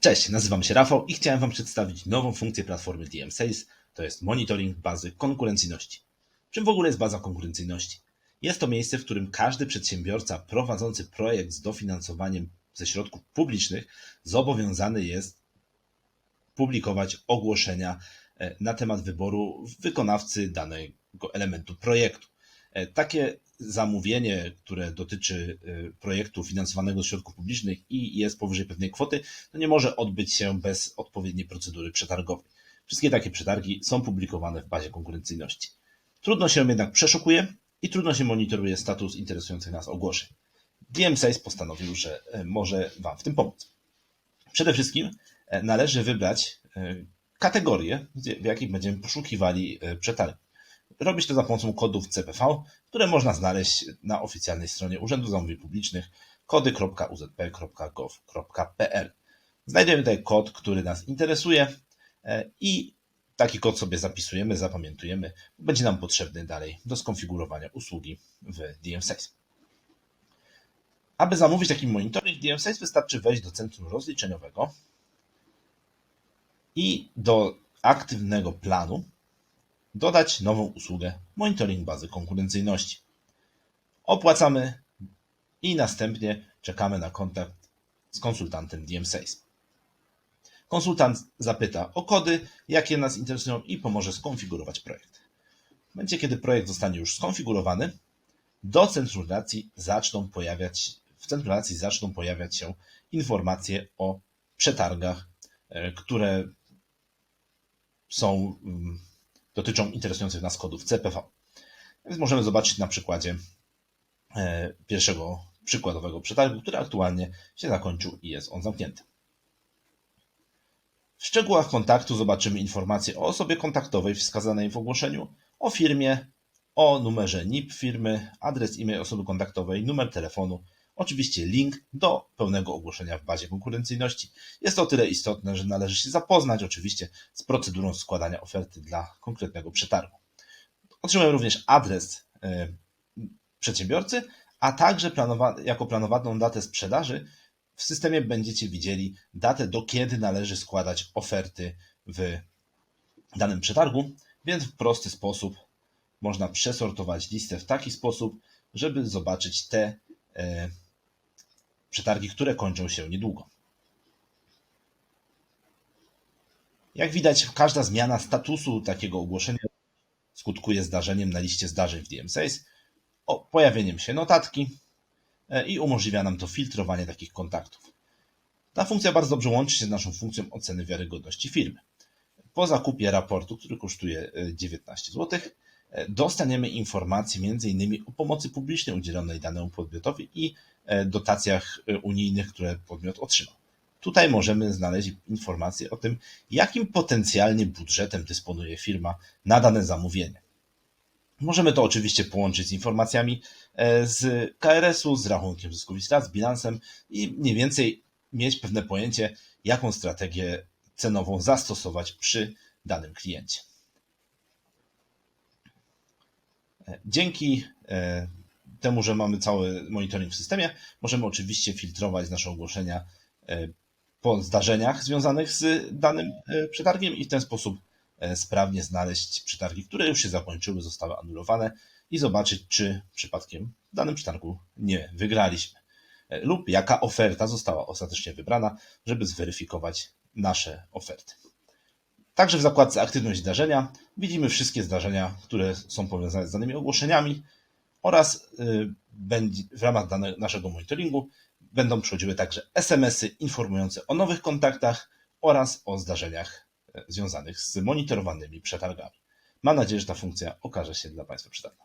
Cześć, nazywam się Rafał i chciałem Wam przedstawić nową funkcję platformy DM Sales, to jest monitoring bazy konkurencyjności. Czym w ogóle jest baza konkurencyjności? Jest to miejsce, w którym każdy przedsiębiorca prowadzący projekt z dofinansowaniem ze środków publicznych zobowiązany jest publikować ogłoszenia e, na temat wyboru wykonawcy danego elementu projektu. E, Takie zamówienie, które dotyczy e, projektu finansowanego z środków publicznych i jest powyżej pewnej kwoty, nie może odbyć się bez odpowiedniej procedury przetargowej. Wszystkie takie przetargi są publikowane w bazie konkurencyjności. Trudno się jednak przeszukuje i trudno się monitoruje status interesujących nas ogłoszeń. DM Sales postanowił, że e, może Wam w tym pomóc. Przede wszystkim e, należy wybrać kategorie, w jakich będziemy poszukiwali e, Robić to za pomocą kodów CPV, które można znaleźć na oficjalnej stronie Urzędu Zamówień Publicznych kody.uzp.gov.pl. Znajdziemy tutaj kod, który nas interesuje e, i taki kod sobie zapisujemy, zapamiętujemy. Będzie nam potrzebny dalej do skonfigurowania usługi w DM Sales. Aby zamówić taki monitoring DM Sales wystarczy wejść do centrum rozliczeniowego i do aktywnego planu dodać nową usługę monitoring bazy konkurencyjności. Opłacamy i następnie czekamy na kontakt z konsultantem DM Sales. Konsultant zapyta o kody, jakie nas interesują i pomoże skonfigurować projekt. W momencie, kiedy projekt zostanie już skonfigurowany, do centrum relacji zaczną pojawiać, w centrum relacji zaczną pojawiać się informacje o przetargach, e, które są, mm, dotyczą interesujących nas kodów CPV. Więc możemy zobaczyć na przykładzie e, pierwszego przykładowego przetargu, który aktualnie się zakończył i jest on zamknięty. W szczegółach kontaktu zobaczymy informacje o osobie kontaktowej wskazanej w ogłoszeniu, o firmie, o numerze NIP firmy, adres e-mail osoby kontaktowej, numer telefonu, oczywiście link do pełnego ogłoszenia w bazie konkurencyjności. Jest o tyle istotne, że należy się zapoznać oczywiście z procedurą składania oferty dla konkretnego przetargu. Otrzymujemy również adres e, przedsiębiorcy, a także planowa- jako planowaną datę sprzedaży w systemie będziecie widzieli datę, do kiedy należy składać oferty w danym przetargu, więc w prosty sposób można przesortować listę w taki sposób, żeby zobaczyć te e, przetargi, które kończą się niedługo. Jak widać, każda zmiana statusu takiego ogłoszenia skutkuje zdarzeniem na liście zdarzeń w DM Sales, o pojawieniem się notatki e, i umożliwia nam to filtrowanie takich kontaktów. Ta funkcja bardzo dobrze łączy się z naszą funkcją oceny wiarygodności firmy. Po zakupie raportu, który kosztuje e, 19 zł, e, dostaniemy informacje m.in. o pomocy publicznej udzielonej danemu podmiotowi i e, dotacjach e, unijnych, które podmiot otrzymał. Tutaj możemy znaleźć informacje o tym, jakim potencjalnie budżetem dysponuje firma na dane zamówienie. Możemy to oczywiście połączyć z informacjami e, z KRS-u, z rachunkiem zysków i strat, z bilansem i mniej więcej mieć pewne pojęcie, jaką strategię cenową zastosować przy danym kliencie. Dzięki e, temu, że mamy cały monitoring w systemie, możemy oczywiście filtrować nasze ogłoszenia e, po zdarzeniach związanych z danym e, przetargiem i w ten sposób sprawnie znaleźć przetargi, które już się zakończyły, zostały anulowane i zobaczyć, czy przypadkiem w danym przetargu nie wygraliśmy lub jaka oferta została ostatecznie wybrana, żeby zweryfikować nasze oferty. Także w zakładce Aktywność zdarzenia widzimy wszystkie zdarzenia, które są powiązane z danymi ogłoszeniami oraz y, w ramach naszego monitoringu będą przychodziły także SMS-y informujące o nowych kontaktach oraz o zdarzeniach e, związanych z monitorowanymi przetargami. Mam nadzieję, że ta funkcja okaże się dla Państwa przydatna.